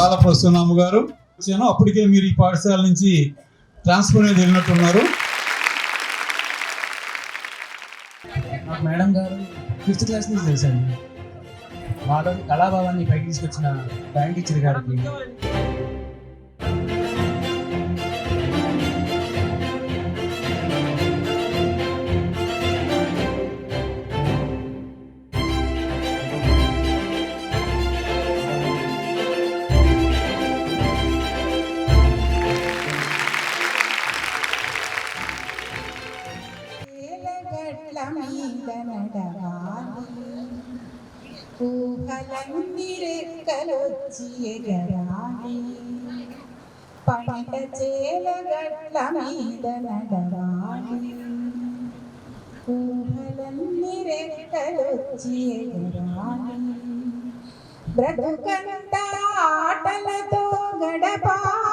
గాల ప్రసన్నమ్మ గారు. వచ్చాను అప్పటికే మీరు ఈ పాఠశాల నుంచి ట్రాన్స్ఫర్ అనేది వెళ్ళినట్టున్నారు. నాకు మేడం గారు ఫిఫ్త్ క్లాస్ నుంచి తెలుసండి మాలో కళాభావాన్ని పైకి తీసుకొచ్చిన డ్రాయింగ్ టీచర్ గారికి ఏలగట్ల మీద నడవాలి ఊహలన్నీ రెక్కలొచ్చి ఎగరాలి పంట చేలగట్ల మీద నడవాలి ఊహలన్నీ రెక్కలొచ్చి ఎగరాలి బ్రతుకంత ఆటలతో గడపాలి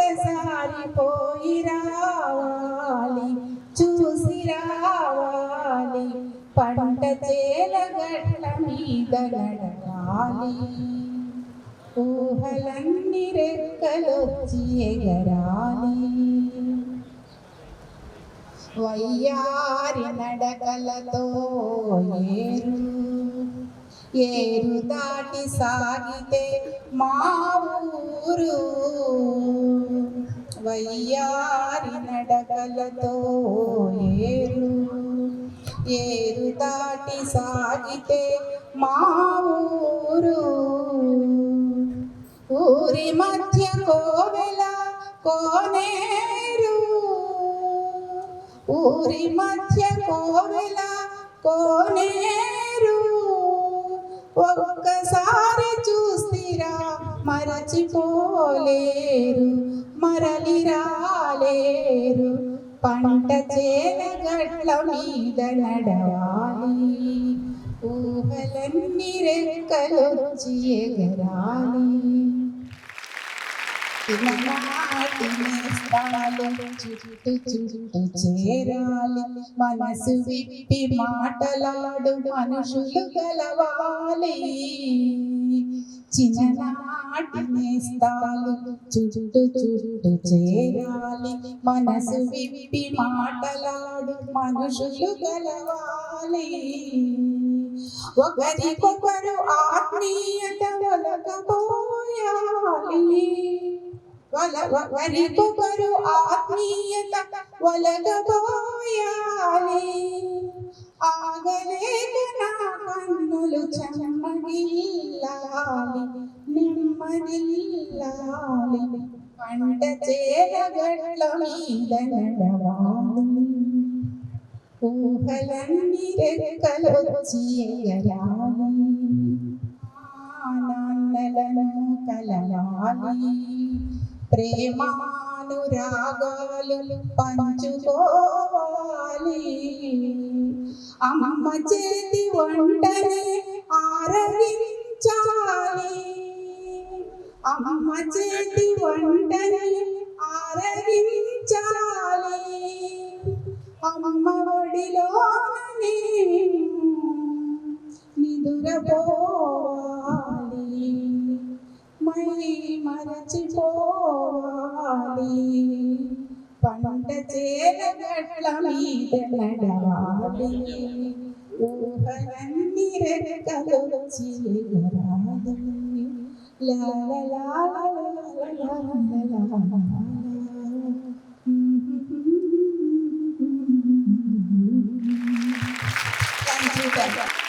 ఒక్కసారి పోయి రావాలి చూసి రావాలి పంట చేల గట్ల మీద గడపాలి ఊహలన్నీ రెక్కలొచ్చి ఎగరాలి. వయ్యారి నడకలతో ఏరు. ఏరు దాటి సాగితే మా ఊరు. వయ్యారి నడకలతో ఏరు. ఏరు దాటి సాగితే మా ఊరు. ఊరి మధ్య కోవెల కోనేరు. ఊరి మధ్య కోవెల కోనేరు. ఒక్కసారి చూస్తిరా మరచిపోలేరు మరలి రాలేరు పంట చేల గట్ల మీద నడవాలి. ఊహలన్నీ రెక్కలొచ్చి ఎగరాలి. చుట్టు చుట్టు చేరాలి మనసు విప్పి మాటలాడు మనుషులు గలవాలి చిన్ననాటి నేస్తాలు చుట్టు చుట్టు చేరాలి మనసు విప్పి మాటలాడు మనుషులు గలవాలి ఒకరికొకరు ఆత్మీయత ఒలకపోయాలి വലിപ്പമൊരു ആത്മീയത വലകപോയാലേ ആകലേഖനാകന്നുലു ചമ്മടില്ലാലി നിമ്മതില്ലാലി പണ്ട ചേരകളീതനടവാണി ൂഹലന്നിരക്കലൊച്ചിയരാലി ആനന്ദലനു കലയാലി ప్రేమానురాగాలు పంచుకోవాలి. అమ్మ చేతి వంటనే ఆరగించాలి. అమ్మ చేతి వంటనే ఆరగించాలి. అమ్మ ఒడిలోనే నిదురపోవాలి. మై మరచిపోవాలి സ്വാമി പണ്ട ചേരകളീതനടാളി Thank you.